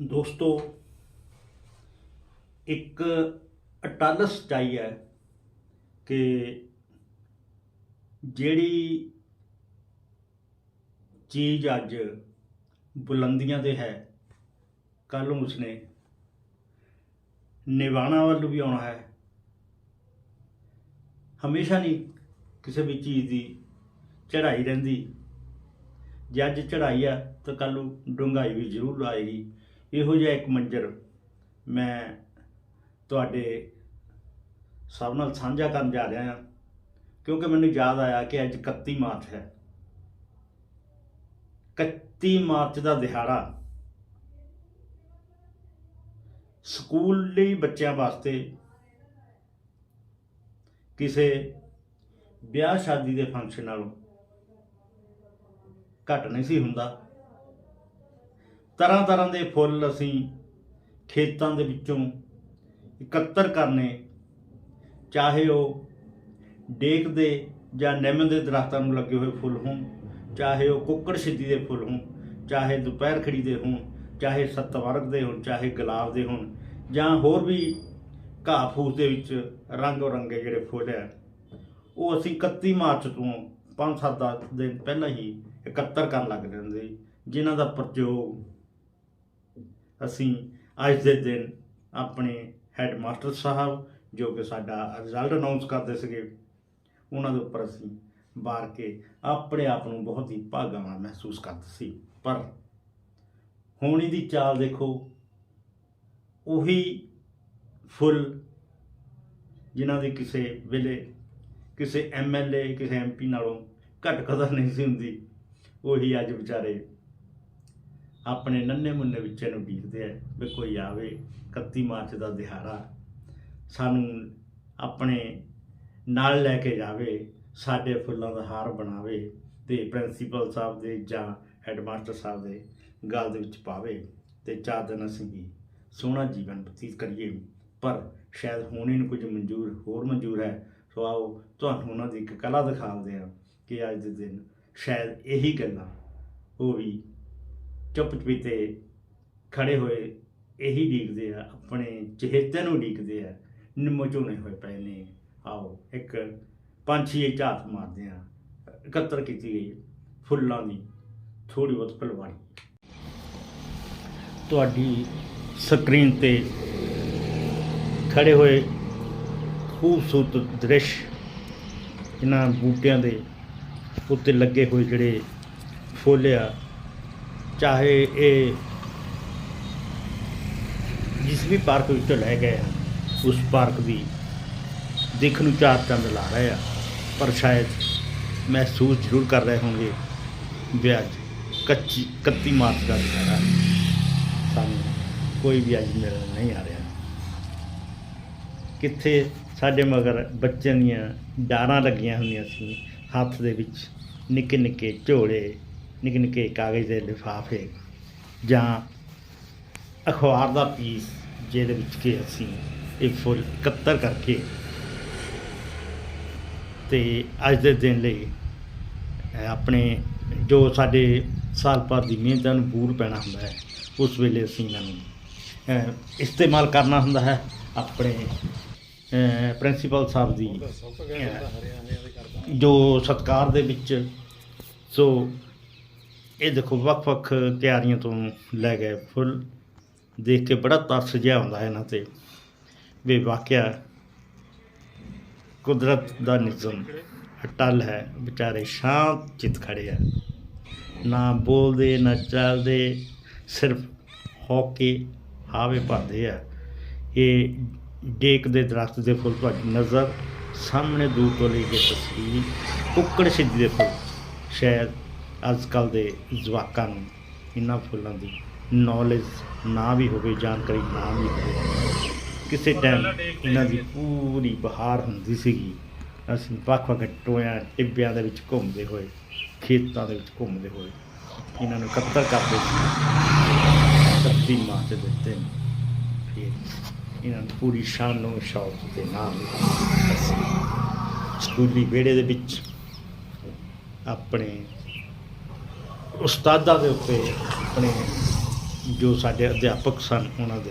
ਦੋਸਤੋ, ਇੱਕ ਅਟਲ ਸਚਾਈ ਹੈ ਕਿ ਜਿਹੜੀ ਚੀਜ਼ ਅੱਜ ਬੁਲੰਦੀਆਂ ਤੇ ਹੈ ਕੱਲ ਨੂੰ ਉਸਨੇ ਨਿਵਾਣਾ ਵੱਲ ਵੀ ਆਉਣਾ ਹੈ। ਹਮੇਸ਼ਾ ਨਹੀਂ ਕਿਸੇ ਵੀ ਚੀਜ਼ ਦੀ ਚੜ੍ਹਾਈ ਰਹਿੰਦੀ। ਜੇ ਅੱਜ ਚੜ੍ਹਾਈ ਆ ਤਾਂ ਕੱਲ ਨੂੰ ਡੂੰਘਾਈ ਵੀ ਜ਼ਰੂਰ ਆਏਗੀ। ਇਹੋ ਜਿਹਾ ਇੱਕ ਮੰਜ਼ਰ ਮੈਂ ਤੁਹਾਡੇ ਸਭ ਨਾਲ ਸਾਂਝਾ ਕਰਨ ਜਾ ਰਿਹਾ ਹਾਂ, ਕਿਉਂਕਿ ਮੈਨੂੰ ਯਾਦ ਆਇਆ ਕਿ ਅੱਜ 31 ਮਾਰਚ ਹੈ। 31 ਮਾਰਚ ਦਾ ਦਿਹਾੜਾ ਸਕੂਲ ਲਈ ਬੱਚਿਆਂ ਵਾਸਤੇ ਕਿਸੇ ਵਿਆਹ ਸ਼ਾਦੀ ਦੇ ਫੰਕਸ਼ਨ ਨਾਲੋਂ ਘੱਟ ਨਹੀਂ ਸੀ ਹੁੰਦਾ। ਤਰ੍ਹਾਂ ਤਰ੍ਹਾਂ ਦੇ ਫੁੱਲ ਅਸੀਂ ਖੇਤਾਂ ਦੇ ਵਿੱਚੋਂ ਇਕੱਤਰ ਕਰਨੇ ਚਾਹੇ ਉਹ ਡੇਕ ਦੇ ਜਾਂ ਨਿੰਮ ਦੇ ਦਰਖਤਾਂ ਨੂੰ ਲੱਗੇ ਹੋਏ ਫੁੱਲ ਹੋਣ ਚਾਹੇ ਉਹ ਕੁੱਕੜ ਛਿੱਦੀ ਦੇ ਫੁੱਲ ਹੋਣ ਚਾਹੇ ਦੁਪਹਿਰ ਖੜੀ ਦੇ ਹੋਣ ਚਾਹੇ ਸਤਵਰਗ ਦੇ ਹੋਣ ਚਾਹੇ ਗੁਲਾਬ ਦੇ ਹੋਣ ਜਾਂ ਹੋਰ ਵੀ ਘਾਹ ਫੂਸ ਦੇ ਵਿੱਚ ਰੰਗ ਰੰਗੇ ਜਿਹੜੇ ਫੁੱਲ ਆ ਉਹ ਅਸੀਂ 31 ਮਾਰਚ ਤੋਂ 5-7 ਦਿਨ ਪਹਿਲਾਂ ਹੀ ਇਕੱਤਰ ਕਰਨ ਲੱਗ ਜਾਂਦੇ ਸੀ, ਜਿਨ੍ਹਾਂ ਦਾ ਪ੍ਰਯੋਗ ਅਸੀਂ ਅੱਜ ਦੇ ਦਿਨ ਆਪਣੇ ਹੈੱਡਮਾਸਟਰ ਸਾਹਿਬ, ਜੋ ਕਿ ਸਾਡਾ ਰਿਜ਼ਲਟ ਅਨਾਉਂਸ ਕਰਦੇ ਸੀਗੇ, ਉਹਨਾਂ ਦੇ ਉੱਪਰ ਅਸੀਂ ਬਾਰ ਕੇ ਆਪਣੇ ਆਪ ਨੂੰ ਬਹੁਤ ਹੀ ਭਾਗਾਵਾਨ ਮਹਿਸੂਸ ਕਰਦੇ ਸੀ। ਪਰ ਹੋਣੀ ਦੀ ਚਾਲ ਦੇਖੋ, ਉਹੀ ਫੁੱਲ ਜਿਨ੍ਹਾਂ ਦੀ ਕਿਸੇ ਵੇਲੇ ਕਿਸੇ ਐਮਐਲਏ ਕਿਸੇ ਐਮਪੀ ਨਾਲੋਂ ਘੱਟ ਕਦਰ ਨਹੀਂ ਸੀ ਹੁੰਦੀ, ਉਹੀ ਅੱਜ ਵਿਚਾਰੇ ਆਪਣੇ ਨੰਨੇ ਮੁੰਨੇ ਵਿੱਚੇ ਨੂੰ ਡੀਕਦੇ ਆ ਵੀ ਕੋਈ ਆਵੇ 31 ਮਾਰਚ ਦਾ ਦਿਹਾੜਾ। ਸਾਨੂੰ ਆਪਣੇ ਨਾਲ ਲੈ ਕੇ ਜਾਵੇ, ਸਾਡੇ ਫੁੱਲਾਂ ਦਾ ਹਾਰ ਬਣਾਵੇ ਤੇ ਪ੍ਰਿੰਸੀਪਲ ਸਾਹਿਬ ਦੇ ਜਾਂ ਹੈਡਮਾਸਟਰ ਸਾਹਿਬ ਦੇ ਗਲ ਦੇ ਵਿੱਚ ਪਾਵੇ ਤੇ ਚਾਰ ਦਿਨ ਅਸੀਂ ਵੀ ਸੋਹਣਾ ਜੀਵਨ ਬਤੀਤ ਕਰੀਏ। ਪਰ ਸ਼ਾਇਦ ਹੋਣੀ ਨੂੰ ਕੁਝ ਮਨਜ਼ੂਰ ਹੋਰ ਮਨਜ਼ੂਰ ਹੈ। ਸੋ ਆਓ ਤੁਹਾਨੂੰ ਉਹਨਾਂ ਦੀ ਇੱਕ ਕਲਾ ਦਿਖਾਉਂਦੇ ਆ ਕਿ ਅੱਜ ਦੇ ਦਿਨ ਸ਼ਾਇਦ ਇਹੀ ਗੱਲਾਂ ਉਹ ਵੀ ਚੁੱਪ ਚਪੀਤੇ ਖੜੇ ਹੋਏ ਇਹੀ ਡੀਕਦੇ ਆ, ਆਪਣੇ ਚਹੇਤੇ ਨੂੰ ਡੀਕਦੇ ਆ, ਨਿੰਮੋ ਝੋਨੇ ਹੋਏ ਪਏ ਨੇ। ਆਓ, ਇੱਕ ਪੰਛੀ ਇਹ ਝਾਤ ਮਾਰਦੇ ਆ। ਇਕੱਤਰ ਕੀਤੀ ਗਈ ਫੁੱਲਾਂ ਦੀ ਥੋੜੀ ਬਹੁਤ ਫੁਲਵਾੜੀ। ਤੁਹਾਡੀ ਸਕਰੀਨ ਤੇ ਖੜੇ ਹੋਏ ਖੂਬਸੂਰਤ ਦ੍ਰਿਸ਼ ਇਹਨਾਂ ਬੂਟਿਆਂ ਦੇ ਉੱਤੇ ਲੱਗੇ ਹੋਏ ਜਿਹੜੇ ਫੁੱਲ ਆ ਚਾਹੇ ਇਹ ਜਿਸ ਵੀ ਪਾਰਕ ਵਿੱਚੋਂ ਲੈ ਗਏ ਆ, ਉਸ ਪਾਰਕ ਦੀ ਦੇਖ ਨੂੰ ਚਾਰ ਚੰਦ ਲਾ ਰਹੇ ਆ। ਪਰ ਸ਼ਾਇਦ ਮਹਿਸੂਸ ਜ਼ਰੂਰ ਕਰ ਰਹੇ ਹੋਣਗੇ ਵੀ ਅੱਜ ਕੱਚੀ 31 ਮਾਰਚ ਦਾ ਦਿਹਾੜਾ ਸਾਨੂੰ ਕੋਈ ਵੀ ਅੱਜ ਮਿਲਣ ਨਹੀਂ ਆ ਰਿਹਾ। ਕਿੱਥੇ ਸਾਡੇ ਮਗਰ ਬੱਚਿਆਂ ਦੀਆਂ ਡਾਰਾਂ ਲੱਗੀਆਂ ਹੁੰਦੀਆਂ ਸੀ ਹੱਥ ਦੇ ਵਿੱਚ ਨਿੱਕੇ ਨਿੱਕੇ ਝੋਲੇ ਨਿੱਕੇ ਨਿੱਕੇ ਕਾਗਜ਼ ਦੇ ਲਿਫਾਫੇ ਜਾਂ ਅਖਬਾਰ ਦਾ ਪੀਸ ਜਿਹਦੇ ਵਿੱਚ ਕਿ ਅਸੀਂ ਇਹ ਫੁੱਲ ਇਕੱਤਰ ਕਰਕੇ ਤੇ ਅੱਜ ਦੇ ਦਿਨ ਲਈ ਆਪਣੇ ਜੋ ਸਾਡੇ ਸਾਲ ਭਰ ਦੀ ਮਿਹਨਤਾਂ ਨੂੰ ਬੂਰ ਪੈਣਾ ਹੁੰਦਾ ਹੈ। ਉਸ ਵੇਲੇ ਅਸੀਂ ਇਹਨਾਂ ਨੂੰ ਇਸਤੇਮਾਲ ਕਰਨਾ ਹੁੰਦਾ ਹੈ। ਆਪਣੇ ਪ੍ਰਿੰਸੀਪਲ ਸਾਹਿਬ ਦੀ ਜੋ ਸਤਕਾਰ ਦੇ ਵਿੱਚ, ਸੋ ਇਹ ਦੇਖੋ ਵੱਖ-ਵੱਖ ਤਿਆਰੀਆਂ ਤੋਂ ਲੈ ਗਏ ਫੁੱਲ ਦੇਖ ਕੇ ਬੜਾ ਤਰਸ ਜਿਹਾ ਆਉਂਦਾ ਹੈ ਇਹਨਾਂ ਤੇ। ਵੀ ਵਾਕਿਆ ਕੁਦਰਤ ਦਾ ਨਿਜ਼ਮ, ਅਟਲ ਹੈ, ਵਿਚਾਰੇ ਸ਼ਾਂਤ ਚਿਤ ਖੜੇ ਆ। ਨਾ ਬੋਲਦੇ, ਨਾ ਚੱਲਦੇ, ਸਿਰਫ ਹੋ ਕੇ ਹਾਵੇ ਭਰਦੇ ਆ। ਇਹ ਡੇਕ ਦੇ ਦਰਖਤ ਦੇ ਫੁੱਲ ਤੁਹਾਡੀ ਨਜ਼ਰ ਸਾਹਮਣੇ ਦੂਰ ਤੋਂ ਲਈ ਗਈ ਤਸਵੀਰ, ਕੁੱਕੜ ਸਿੱਧੀ ਦੇ ਫੁੱਲ, ਸ਼ਾਇਦ ਅੱਜ ਕੱਲ ਦੇ ਜਵਾਕਾਂ ਨੂੰ ਇਹਨਾਂ ਫੁੱਲਾਂ ਦੀ ਨੌਲੇਜ ਨਾ ਵੀ ਹੋਵੇ ਜਾਣਕਾਰੀ ਨਾ ਵੀ ਹੋਵੇ। ਕਿਸੇ ਟਾਈਮ ਇਹਨਾਂ ਦੀ ਪੂਰੀ ਬਹਾਰ ਹੁੰਦੀ ਸੀਗੀ। ਅਸੀਂ ਵੱਖ ਵੱਖ ਟੋਇਆਂ ਟਿੱਬਿਆਂ ਦੇ ਵਿੱਚ ਘੁੰਮਦੇ ਹੋਏ ਖੇਤਾਂ ਦੇ ਵਿੱਚ ਘੁੰਮਦੇ ਹੋਏ ਇਹਨਾਂ ਨੂੰ ਇਕੱਤਰ ਕਰਦੇ ਸੀ। ਧਰਤੀ ਮਾਂ ਦੇ ਦਿਨ ਫਿਰ ਇਹਨਾਂ ਨੂੰ ਪੂਰੀ ਸ਼ਾਨ ਨੂੰ ਸ਼ੌਕ ਦੇ ਨਾਲ ਸਕੂਲੀ ਵਿਹੜੇ ਦੇ ਵਿੱਚ ਆਪਣੇ ਉਸਤਾਦਾਂ ਦੇ ਉੱਤੇ ਆਪਣੇ ਜੋ ਸਾਡੇ ਅਧਿਆਪਕ ਸਨ ਉਹਨਾਂ ਦੇ।